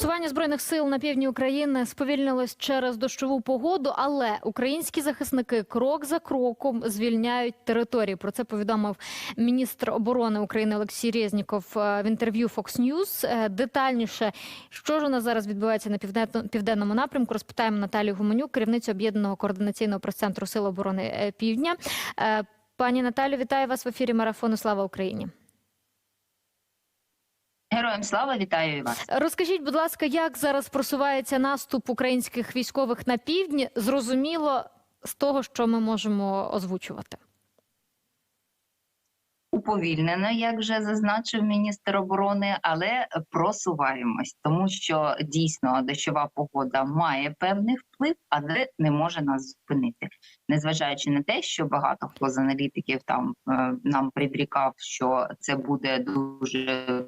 Просування збройних сил на півдні України сповільнилось через дощову погоду, але українські захисники крок за кроком звільняють території. Про це повідомив міністр оборони України Олексій Резніков е, в інтерв'ю Fox News. Е, Детальніше, що ж у нас зараз відбувається на південно- південному напрямку, розпитаємо Наталію Гуменюк, керівницю об'єднаного координаційного прес-центру Сил оборони е, Півдня. Пані Наталю, вітаю вас в ефірі марафону. Слава Україні. Героям слава вітаю і вас. Розкажіть, будь ласка, як зараз просувається наступ українських військових на півдні? Зрозуміло з того, що ми можемо озвучувати. Уповільнено, як вже зазначив міністр оборони, але просуваємось, тому що дійсно дощова погода має певний вплив, але не може нас зупинити, незважаючи на те, що багато хто з аналітиків там е, нам предрікав, що це буде дуже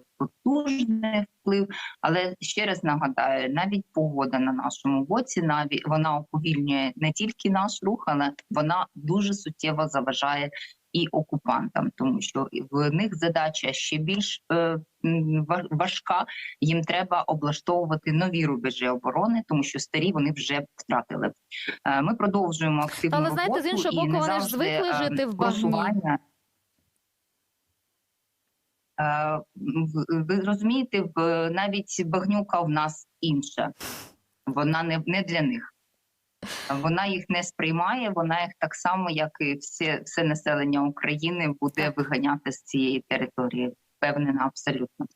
потужний вплив. Але ще раз нагадаю, навіть погода на нашому боці, навіть вона уповільнює не тільки наш рух, але вона дуже суттєво заважає і окупантам, тому що в них задача ще більш е, важка. Їм треба облаштовувати нові рубежі оборони, тому що старі вони вже втратили. Е, ми продовжуємо активну Але, знаєте, з іншого боку, вони ж звикли е, жити в багні. Е, Ви розумієте, навіть багнюка в нас інша. Вона не, не для них. Вона їх не сприймає, вона їх так само, як і все, все населення України, буде виганяти з цієї території. Впевнена абсолютно.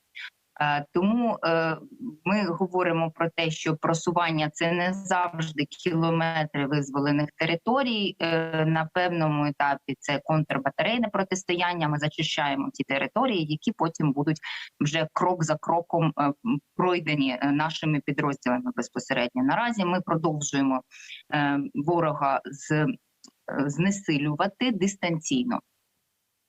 Е, Тому е, ми говоримо про те, що просування це не завжди кілометри визволених територій. Е, На певному етапі це контрбатарейне протистояння. Ми зачищаємо ті території, які потім будуть вже крок за кроком пройдені нашими підрозділами безпосередньо. Наразі ми продовжуємо ворога з знесилювати дистанційно.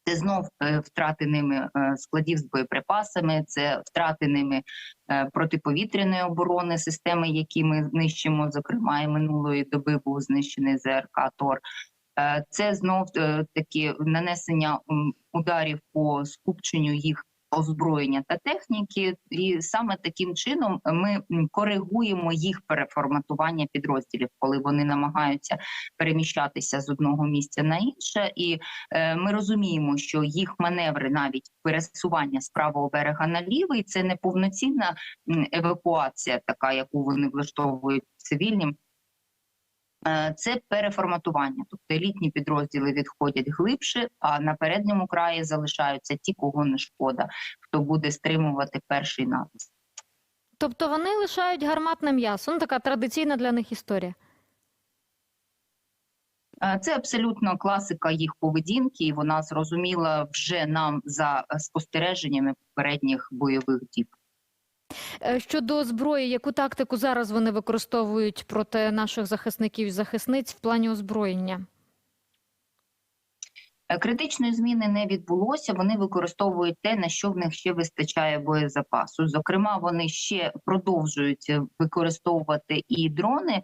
Це знов е, втрати ними е, складів з боєприпасами, це втрати ними е, протиповітряної оборони, системи, які ми знищимо. Зокрема, і минулої доби був знищений ЗРК ТОР. Це знов таки нанесення ударів по скупченню їх озброєння та техніки, і саме таким чином ми коригуємо їх переформатування підрозділів, коли вони намагаються переміщатися з одного місця на інше, і е, ми розуміємо, що їх маневри, навіть пересування з правого берега на лівий, це не повноцінна евакуація, така яку вони влаштовують цивільним. Е, Це переформатування, тобто елітні підрозділи відходять глибше, а на передньому краї залишаються ті, кого не шкода, хто буде стримувати перший натиск. Тобто вони лишають гарматне м'ясо. Ну, така традиційна для них історія. Е, Це абсолютно класика їх поведінки, і вона зрозуміла вже нам за спостереженнями попередніх бойових діб. Е, Щодо зброї, яку тактику зараз вони використовують проти наших захисників і захисниць в плані озброєння? Е, Критичної зміни не відбулося. Вони використовують те, на що в них ще вистачає боєзапасу. Зокрема, вони ще продовжують е, використовувати і дрони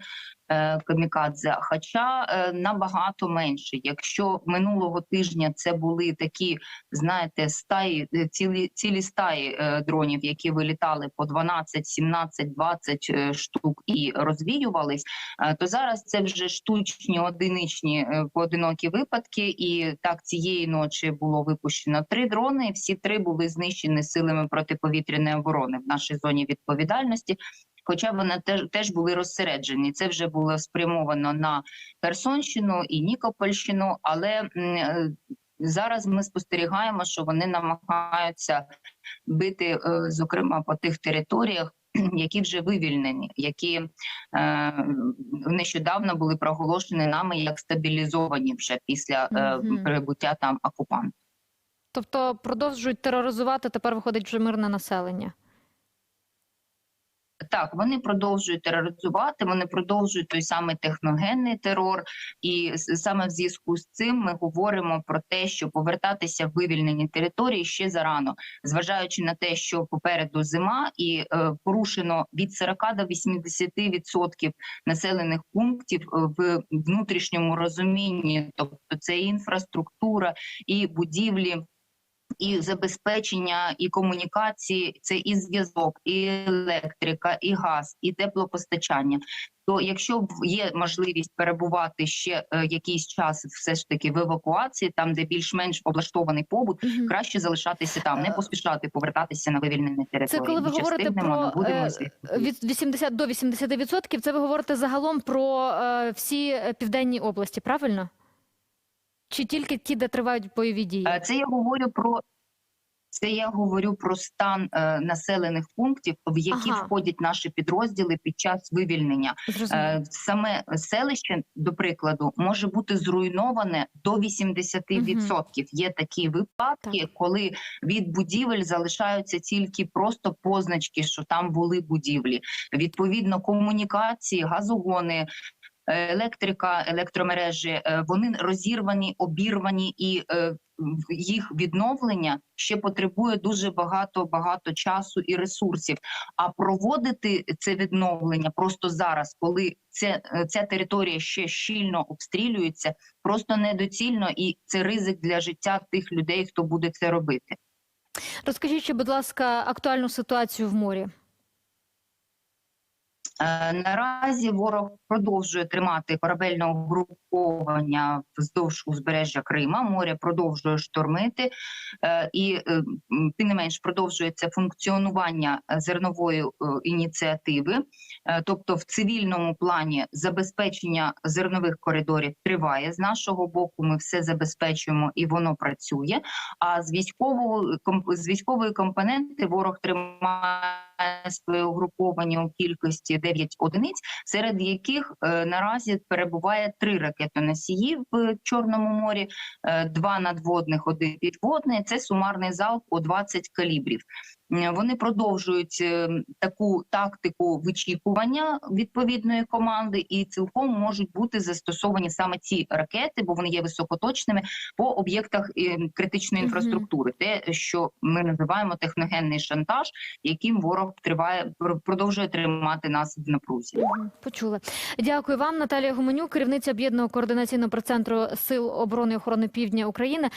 камікадзе, хоча е, набагато менше. Якщо минулого тижня це були такі, знаєте, стаї е, цілі цілі стаї е, дронів, які вилітали по 12, 17, 20 е, штук і розвіювались, е, то зараз це вже штучні одиничні е, поодинокі випадки. І так цієї ночі було випущено три дрони. Всі три були знищені силами протиповітряної оборони в нашій зоні відповідальності. Хоча вони теж теж були розсереджені. Це вже було спрямовано на Херсонщину і Нікопольщину, але е, зараз ми спостерігаємо, що вони намагаються бити, е, зокрема по тих територіях, які вже вивільнені, які е, нещодавно були проголошені нами як стабілізовані вже після е, прибуття там окупантів. Тобто продовжують тероризувати тепер виходить вже мирне населення. Так, вони продовжують тероризувати, вони продовжують той самий техногенний терор, і саме в зв'язку з цим ми говоримо про те, що повертатися в вивільнені території ще зарано, зважаючи на те, що попереду зима і е, порушено від 40 до 80% населених пунктів е, в внутрішньому розумінні, тобто це і інфраструктура, і будівлі. І забезпечення, і комунікації це і зв'язок, і електрика, і газ, і теплопостачання. То якщо є можливість перебувати ще е, якийсь час, все ж таки в евакуації, там де більш-менш облаштований побут, Мгм. краще залишатися там, не Е, поспішати повертатися на вивільнені території. Це коли ви Чи говорите про будемо е, від 80 до 80 відсотків, це ви говорите загалом про е, всі е, південні області, правильно? Чи тільки ті, де тривають бойові дії? Е, Це я говорю про це я говорю про стан е, населених пунктів, в які Ага. входять наші підрозділи під час вивільнення. Е, Саме селище, до прикладу, може бути зруйноване до 80%. Є такі випадки, Так. коли від будівель залишаються тільки просто позначки, що там були будівлі. Відповідно, комунікації, газогони. Е, Електрика, електромережі е, вони розірвані, обірвані, і е, їх відновлення ще потребує дуже багато багато часу і ресурсів. А проводити це відновлення просто зараз, коли це, ця територія ще щільно обстрілюється, просто недоцільно, і це ризик для життя тих людей, хто буде це робити. Розкажіть, будь ласка, актуальну ситуацію в морі. Е, Наразі ворог продовжує тримати корабельне угруповання вздовж узбережжя Крима. Море продовжує штормити, е, і е, тим не менш продовжується функціонування зернової ініціативи. Тобто, в цивільному плані забезпечення зернових коридорів триває. З нашого боку, ми все забезпечуємо і воно працює. А з військового з військової компоненти ворог тримає своє угруповання у кількості 9 одиниць, серед яких е, наразі перебуває три ракетоносії в Чорному морі, е, два надводних, один підводний. Це сумарний залп у 20 калібрів. Вони продовжують е, таку тактику вичікування відповідної команди, і цілком можуть бути застосовані саме ці ракети, бо вони є високоточними по об'єктах критичної інфраструктури. Те, що ми називаємо техногенний шантаж, яким ворог триває пр- продовжує тримати нас в напрузі. Почули. Дякую вам, Наталія Гуменюк, керівниця об'єднаного координаційного прес-центру Сил оборони і охорони Півдня України.